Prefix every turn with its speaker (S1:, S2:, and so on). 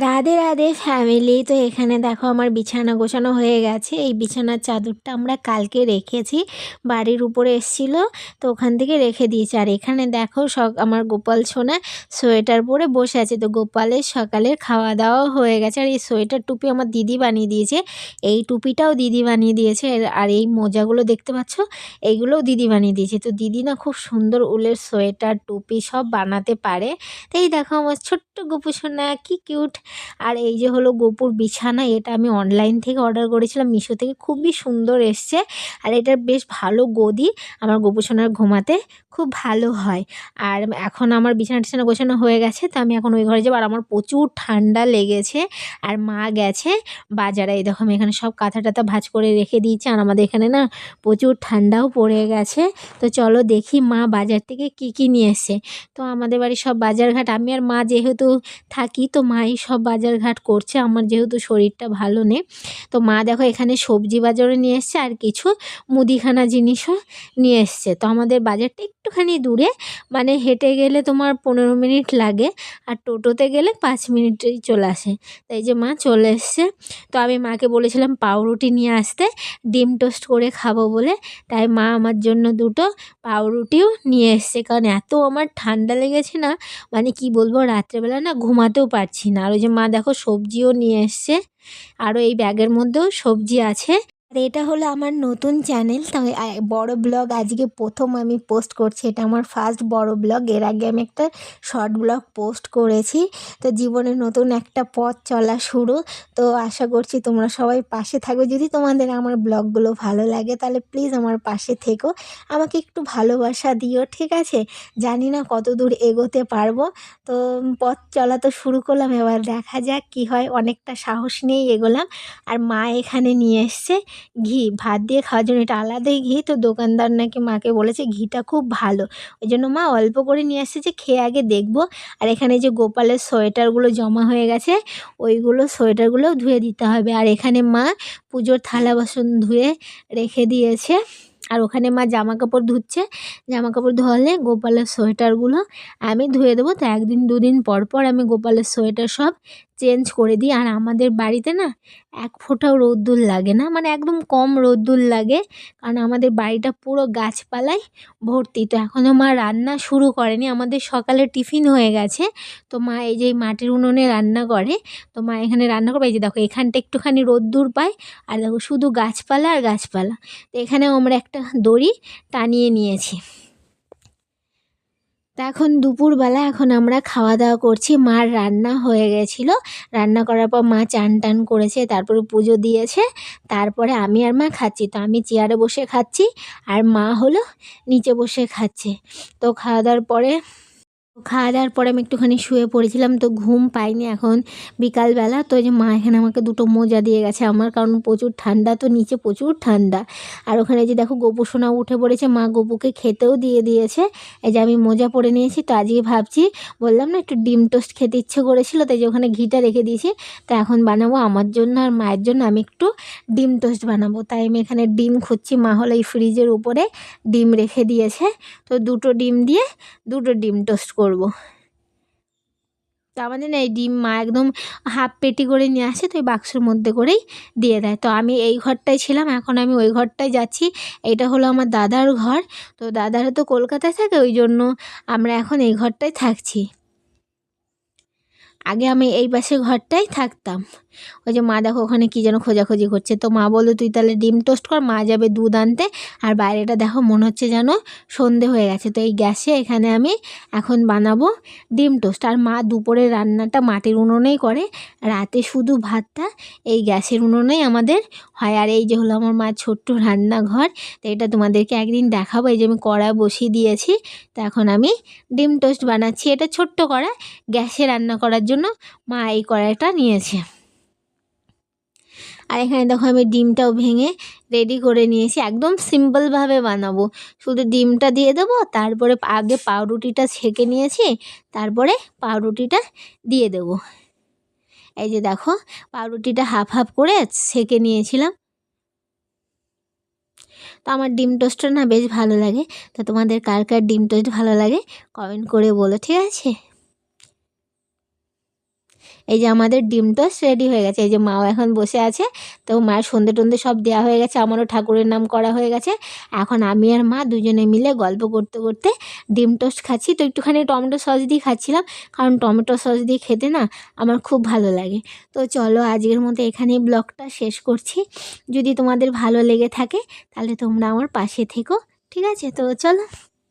S1: Radhe Radhe family তো এখানে দেখো আমার বিছানা গোছানো হয়ে গেছে। এই বিছানার চাদরটা আমরা কালকে রেখেছি। বাড়ির উপরে এসছিল, তো ওখান থেকে রেখে দিয়েছি। আর এখানে দেখো সব আমার গোপাল সোনা সোয়েটার পরে বসে আছে। তো গোপালের সকালের খাওয়া দাওয়া হয়ে গেছে। আর এই সোয়েটার টুপি আমার দিদি বানিয়ে দিয়েছে। এই টুপিটাও দিদি বানিয়ে দিয়েছে। আর- এই মোজাগুলো দেখতে পাচ্ছ? এইগুলোও দিদি বানিয়ে দিয়েছে। তো দিদি না খুব সুন্দর উলের সোয়েটার, টুপি সব বানাতে পারে। তো এই দেখো আমার ছোট্ট গোপু সোনা, কি কিউট আর এই যে হলো গোপুর বিছানা, এটা আমি অনলাইন থেকে অর্ডার করেছিলাম, মিশো থেকে খুবই সুন্দর এসছে। আর এটার বেশ ভালো গদি, আমার গোপু সোনার ঘুমাতে খুব ভালো হয়। আর এখন আমার বিছানা টিছানা গোছানো হয়ে গেছে, তো আমি এখন ওই ঘরে যাব, আর আমার প্রচুর ঠান্ডা লেগেছে, আর মা গেছে বাজারে। এই দেখো, আমি এখানে সব কাঁথা টাথা ভাজ করে রেখে দিয়েছি, আর আমাদের এখানে না প্রচুর ঠান্ডাও পড়ে গেছে। তো চলো দেখি মা বাজার থেকে কি কি নিয়ে এসছে। তো আমাদের বাড়ির সব বাজারঘাট, আমি আর মা যেহেতু থাকি, তো মাই সব বাজারঘাট করছে, আমার যেহেতু শরীরটা ভালো নেই। তো মা দেখো এখানে সবজি বাজারও নিয়ে এসছে আর কিছু মুদিখানা জিনিসও নিয়ে এসছে। তো আমাদের বাজারটা একটুখানি দূরে মানে হেঁটে গেলে তোমার পনেরো মিনিট লাগে আর টোটোতে গেলে পাঁচ মিনিটেই চলে আসে। তাই যে মা চলে এসছে। তো আমি মাকে বলেছিলাম পাউরুটি নিয়ে আসতে, ডিম টোস্ট করে খাব বলে। তাই মা আমার জন্য দুটো পাউরুটিও নিয়ে এসছে। কারণ এত আমার ঠান্ডা লেগেছে না মানে কি বলব, রাত্রেবেলা না ঘুমাতেও পারছি না। আর যে মা দেখো সবজিও নিয়ে এসছে। আরও এই ব্যাগের মধ্যেও সবজি আছে। আর এটা হলো আমার নতুন চ্যানেল তো আ- বড় ব্লগ আজকে প্রথম আমি পোস্ট করছি। এটা আমার ফার্স্ট বড় ব্লগ, এর আগে আমি একটা শর্ট ব্লগ পোস্ট করেছি। তো জীবনে নতুন একটা পথ চলা শুরু। তো আশা করছি তোমরা সবাই পাশে থাকো যদি তোমাদের আমার ব্লগগুলো ভালো লাগে, তাহলে প্লিজ আমার পাশে থেকো। আমাকে একটু ভালোবাসা দিও, ঠিক আছে? জানি না কত দূর এগোতে পারব। তো পথ চলা তো শুরু করলাম, এবার দেখা যাক কি হয়। অনেকটা সাহস নিয়েই এগোলাম। আর মা এখানে নিয়ে এসছে। ঘি, ভাত দিয়ে খাওয়ার জন্য এটা আলাদাই ঘি। তো দোকানদার নাকি মাকে বলেছে ঘিটা খুব ভালো। ওই জন্য মা অল্প করে নিয়ে এসেছে যে খেয়ে আগে দেখব। আর এখানে যে গোপালের সোয়েটারগুলো জমা হয়ে গেছে, ওইগুলো সোয়েটারগুলোও ধুয়ে দিতে হবে। আর এখানে মা পুজোর থালা বাসন ধুয়ে রেখে দিয়েছে। আর ওখানে মা জামা কাপড় ধুচ্ছে। জামা কাপড় ধোয়ালে গোপালের সোয়েটারগুলো আমি ধুয়ে দেবো। তো একদিন, দুদিন পর পর আমি গোপালের সোয়েটার সব চেঞ্জ করে দিই। আর আমাদের বাড়িতে না এক ফোঁটাও রোদ্দুর লাগে না মানে একদম কম রোদ্দুর লাগে, কারণ আমাদের বাড়িটা পুরো গাছপালায় ভর্তি। তো এখনও মা রান্না শুরু করেনি, আমাদের সকালে টিফিন হয়ে গেছে। তো মা এই যে মাটির উনুনে রান্না করে, তো মা এখানে রান্না করবে। এই যে দেখো, এখানটা একটুখানি রোদ্দুর পায়, আর দেখো শুধু গাছপালা আর গাছপালা। তো এখানেও আমরা একটা দড়ি টানিয়ে নিয়েছি। তা এখন দুপুরবেলা এখন আমরা খাওয়া দাওয়া করছি। মার রান্না হয়ে গেছিল। রান্না করার পর মা চান টান করেছে, তারপরে পুজো দিয়েছে, তারপরে আমি আর মা খাচ্ছি। তো আমি চেয়ারে বসে খাচ্ছি আর মা হলো নিচে বসে খাচ্ছে। তো খাওয়া দাওয়ার পরে খাওয়া দাওয়ার পরে আমি একটুখানি শুয়ে পড়েছিলাম, তো ঘুম পাইনি এখন বিকালবেলা। তো যে মা এখানে আমাকে দুটো মোজা দিয়ে গেছে আমার, কারণ প্রচুর ঠান্ডা, তো নিচে প্রচুর ঠান্ডা। আর ওখানে যে দেখো গোপু সোনা উঠে পড়েছে, মা গোপুকে খেতেও দিয়ে দিয়েছে। এই যে আমি মোজা পরে নিয়েছি, তো আজকে ভাবছি, বললাম না একটু ডিম টোস্ট খেতে ইচ্ছে করেছিল তাই যে ওখানে ঘিটা রেখে দিয়েছি। তো এখন বানাবো আমার জন্য আর মায়ের জন্য আমি একটু ডিম টোস্ট বানাবো। তাই আমি এখানে ডিম খুঁজছি, মা হলো এই ফ্রিজের উপরে ডিম রেখে দিয়েছে। তো দুটো ডিম দিয়ে দুটো ডিম টোস্ট করব। তো আমাদের না, এই ডিম মা একদম হাফ পেটি করে নিয়ে আসে, তো এই বাক্সের মধ্যে করেই দিয়ে দেয়। তো আমি এই ঘরটায় ছিলাম, এখন আমি ওই ঘরটায় যাচ্ছি। এটা হলো আমার দাদার ঘর, তো দাদারা তো কলকাতায় থাকে, ওই জন্য আমরা এখন এই ঘরটায় থাকছি। আগে আমি এই পাশে ঘরটাই থাকতাম। ওই যে মা দেখো ওখানে কী যেন খোঁজাখুঁজি করছে। তো মা বলল, তুই তাহলে ডিম টোস্ট কর, মা যাবে দুধ আনতে। আর বাইরেটা দেখো মনে হচ্ছে যেন সন্ধে হয়ে গেছে। তো এই গ্যাসে এখানে আমি এখন বানাবো ডিম টোস্ট। আর মা দুপুরে রান্নাটা মাটির উনুনেই করে। রাতে শুধু ভাতটা, এই গ্যাসের উনুনেই আমাদের হয়। আর এই যে হলো আমার মা ছোট্ট রান্নাঘর, তো এটা তোমাদেরকে একদিন দেখাবো। এই যে আমি কড়া বসিয়ে দিয়েছি, তো এখন আমি ডিম টোস্ট বানাচ্ছি। এটা ছোট্ট কড়া, গ্যাসে রান্না করার জন্য মা এই কড়াইটা নিয়েছে। আর এখানে দেখো আমি ডিমটাও ভেঙে রেডি করে নিয়েছি। একদম সিম্পলভাবে বানাবো। শুধু ডিমটা দিয়ে দেবো, তারপরে আগে পাউরুটিটা ছেঁকে নিয়েছি, তারপরে পাউরুটিটা দিয়ে দেবো। এই যে দেখো, পাউরুটিটা হাফ হাফ করে ছেঁকে নিয়েছিলাম। তো আমার ডিম টোস্টটা না বেশ ভালো লাগে। তো তোমাদের কার কার ডিম টোস্ট ভালো লাগে কমেন্ট করে বলো, ঠিক আছে? এই যে আমাদের ডিম টোস্ট রেডি হয়ে গেছে। এই যে মাও এখন বসে আছে। তো মায়ের সন্ধে টন্ধে সব দেওয়া হয়ে গেছে। আমারও ঠাকুরের নাম করা হয়ে গেছে। এখন আমি আর মা দুজনে মিলে গল্প করতে করতে ডিম টোস্ট খাচ্ছি। তো একটুখানি টমেটো সস দিয়ে খাচ্ছিলাম। কারণ টমেটো সস দিয়ে খেতে না আমার খুব ভালো লাগে। তো চলো আজকের মতো এখানেই ব্লগটা শেষ করছি। যদি তোমাদের ভালো লেগে থাকে, তাহলে তোমরা আমার পাশে থেকো। ঠিক আছে? তো চলো।